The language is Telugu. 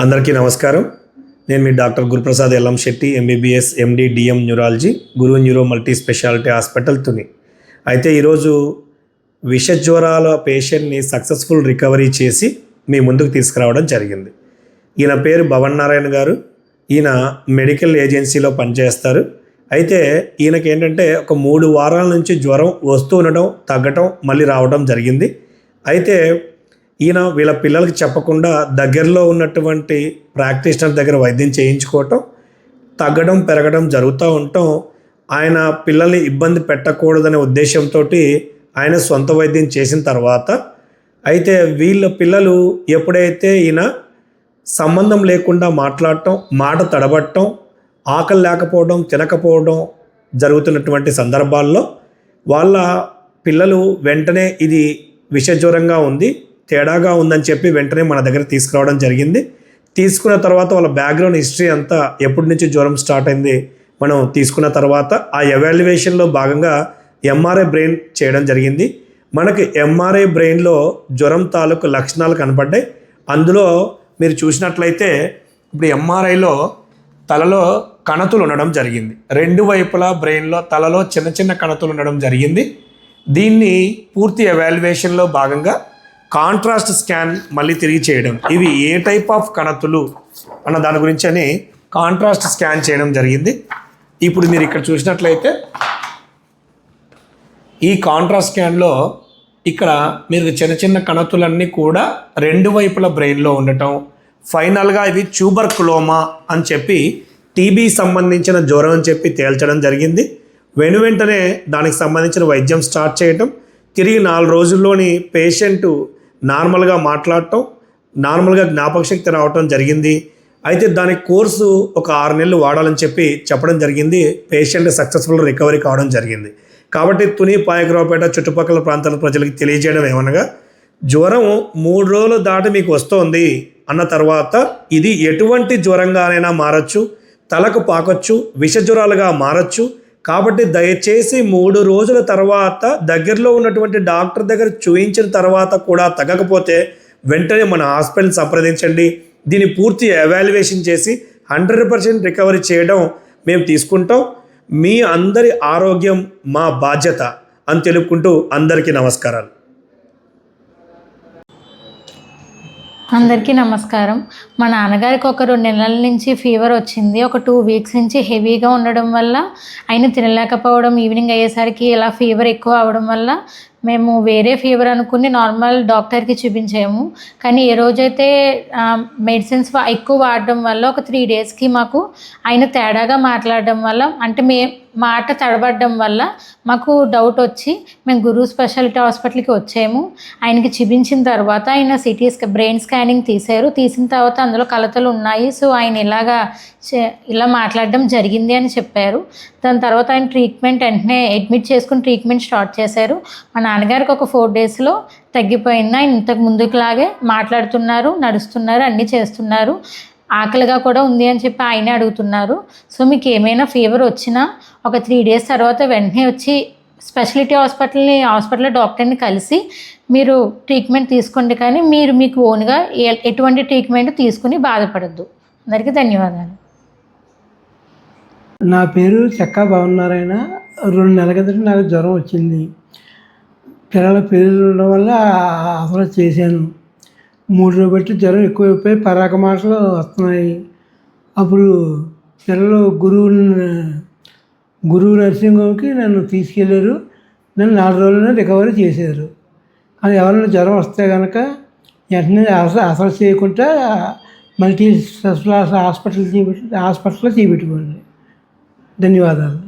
అందరికీ నమస్కారం. నేను మీ doctor Guruprasad Ellam Shetty MBBS MD DM neurology Guru neuro multi speciality hospital Tuni. అయితే ఈరోజు విష జ్వరాల పేషెంట్ని సక్సెస్ఫుల్ రికవరీ చేసి మీ ముందుకు తీసుకురావడం జరిగింది. ఈయన పేరు భవన్ నారాయణ గారు. ఈయన మెడికల్ ఏజెన్సీలో పనిచేస్తారు. అయితే ఈయనకి ఏంటంటే ఒక మూడు వారాల నుంచి జ్వరం వస్తూ ఉండటం తగ్గటం మళ్ళీ రావడం జరిగింది. అయితే ఈయన వీళ్ళ పిల్లలకి చెప్పకుండా దగ్గరలో ఉన్నటువంటి ప్రాక్టీషనర్ దగ్గర వైద్యం చేయించుకోవటం తగ్గడం పెరగడం జరుగుతూ ఉండటం ఆయన పిల్లల్ని ఇబ్బంది పెట్టకూడదనే ఉద్దేశంతో ఆయన సొంత వైద్యం చేసిన తర్వాత అయితే వీళ్ళ పిల్లలు ఎప్పుడైతే ఈయన సంబంధం లేకుండా మాట్లాడటం మాట తడబట్టడం ఆకలి లేకపోవడం తినకపోవడం జరుగుతున్నటువంటి సందర్భాల్లో వాళ్ళ పిల్లలు వెంటనే ఇది విషజ్వరంగా ఉంది. తేడాగా ఉందని చెప్పి వెంటనే మన దగ్గర తీసుకురావడం జరిగింది. తీసుకున్న తర్వాత వాళ్ళ బ్యాక్గ్రౌండ్ హిస్టరీ అంతా ఎప్పటి నుంచి జ్వరం స్టార్ట్ అయింది మనం తీసుకున్న తర్వాత ఆ ఎవాల్యుయేషన్లో భాగంగా ఎంఆర్ఐ బ్రెయిన్ చేయడం జరిగింది. మనకి ఎంఆర్ఐ బ్రెయిన్లో జ్వరం తాలూకు లక్షణాలు కనపడ్డాయి. అందులో మీరు చూసినట్లయితే ఇప్పుడు ఎంఆర్ఐలో తలలో కణతులు ఉండడం జరిగింది. రెండు వైపులా బ్రెయిన్లో తలలో చిన్న చిన్న కణతులు ఉండడం జరిగింది. దీన్ని పూర్తి ఎవాల్యుయేషన్లో భాగంగా కాంట్రాస్ట్ స్కాన్ మళ్ళీ తిరిగి చేయడం. ఇవి ఏ టైప్ ఆఫ్ కణతులు అన్న దాని గురించి అని కాంట్రాస్ట్ స్కాన్ చేయడం జరిగింది. ఇప్పుడు మీరు ఇక్కడ చూసినట్లయితే ఈ కాంట్రాస్ట్ స్కాన్లో ఇక్కడ మీరు చిన్న చిన్న కణతులన్నీ కూడా రెండు వైపుల బ్రెయిన్లో ఉండటం ఫైనల్గా ఇవి ట్యూబర్ క్లోమా అని చెప్పి టీబీ సంబంధించిన జ్వరం అని చెప్పి తేల్చడం జరిగింది. వెను వెంటనే దానికి సంబంధించిన వైద్యం స్టార్ట్ చేయటం. తిరిగి నాలుగు రోజుల్లోని పేషెంట్ నార్మల్గా మాట్లాడటం నార్మల్గా జ్ఞాపక శక్తి రావటం జరిగింది. అయితే దాని కోర్సు ఒక ఆరు నెలలు వాడాలని చెప్పి చెప్పడం జరిగింది. పేషెంట్ సక్సెస్ఫుల్ రికవరీ కావడం జరిగింది. కాబట్టి తుని పాయకరావుపేట చుట్టుపక్కల ప్రాంతాల ప్రజలకు తెలియజేయడం ఏమనగా జ్వరం మూడు రోజులు దాటి మీకు వస్తోంది అన్న తర్వాత ఇది ఎటువంటి జ్వరంగానైనా మారచ్చు తలకు పాకొచ్చు విష జ్వరాలుగా మారచ్చు కాబట్టి దయచేసి మూడు రోజుల తర్వాత దగ్గరలో ఉన్నటువంటి డాక్టర్ దగ్గర చూయించిన తర్వాత కూడా తగ్గకపోతే వెంటనే మన హాస్పిటల్ సంప్రదించండి. దీన్ని పూర్తి ఎవాల్యుయేషన్ చేసి హండ్రెడ్ పర్సెంట్ రికవరీ చేయడం మేము తీసుకుంటాం. మీ అందరి ఆరోగ్యం మా బాధ్యత అని తెలుపుకుంటూ అందరికీ నమస్కారాలు. అందరికీ నమస్కారం. మా నాన్నగారికి ఒక రెండు నెలల నుంచి ఫీవర్ వచ్చింది. ఒక టూ వీక్స్ నుంచి హెవీగా ఉండడం వల్ల ఆయన తినలేకపోవడం ఈవినింగ్ అయ్యేసరికి ఇలా ఫీవర్ ఎక్కువ అవడం వల్ల మేము వేరే ఫీవర్ అనుకుని నార్మల్ డాక్టర్కి చూపించాము. కానీ ఏ రోజైతే మెడిసిన్స్ ఎక్కువ వాడడం వల్ల ఒక త్రీ డేస్కి మాకు ఆయన తేడాగా మాట్లాడడం వల్ల అంటే మే మాట తడబడడం వల్ల మాకు డౌట్ వచ్చి మేము గురు స్పెషాలిటీ హాస్పిటల్కి వచ్చాము. ఆయనకి చూపించిన తర్వాత ఆయన సిటీ బ్రెయిన్ స్కానింగ్ తీశారు. తీసిన తర్వాత అందులో కలతలు ఉన్నాయి. సో ఆయన ఇలాగా చే- ఇలా మాట్లాడడం జరిగింది అని చెప్పారు. దాని తర్వాత ఆయన ట్రీట్మెంట్ వెంటనే అడ్మిట్ చేసుకుని ట్రీట్మెంట్ స్టార్ట్ చేశారు. మన నాన్నగారికి ఒక ఫోర్ డేస్లో తగ్గిపోయింది? ఆయన ఇంతకు ముందుకులాగే మాట్లాడుతున్నారు నడుస్తున్నారు అన్నీ చేస్తున్నారు. ఆకలిగా కూడా ఉంది అని చెప్పి ఆయనే అడుగుతున్నారు. సో మీకు ఏమైనా ఫీవర్ వచ్చినా ఒక త్రీ డేస్ తర్వాత వెంటనే వచ్చి స్పెషాలిటీ హాస్పిటల్ని హాస్పిటల్లో డాక్టర్ని కలిసి మీరు ట్రీట్మెంట్ తీసుకోండి. కానీ మీరు మీకు ఓన్గా ఎటువంటి ట్రీట్మెంట్ తీసుకుని బాధపడద్దు. అందరికీ ధన్యవాదాలు. నా పేరు చెక్క బాగున్నారాయణ రెండు నెలల కిందట నాకు జ్వరం వచ్చింది. పిల్లల పేర్లు ఉండడం వల్ల అసలు చేశాను. మూడు రోజులు బట్టి జ్వరం ఎక్కువైపోయి పరాక మాటలు వస్తున్నాయి. అప్పుడు పిల్లలు గురువు గురువు నర్సింగ్ హోమ్కి నన్ను తీసుకెళ్ళారు. నన్ను నాలుగు రోజుల్లోనే రికవరీ చేశారు. కానీ ఎవరైనా జ్వరం వస్తే కనుక వెంటనే అసలు అసలు చేయకుండా మల్టీ స్పెషల్ హాస్పిటల్ చూపెట్టి హాస్పిటల్లో చూపెట్టుకోండి. ధన్యవాదాలు.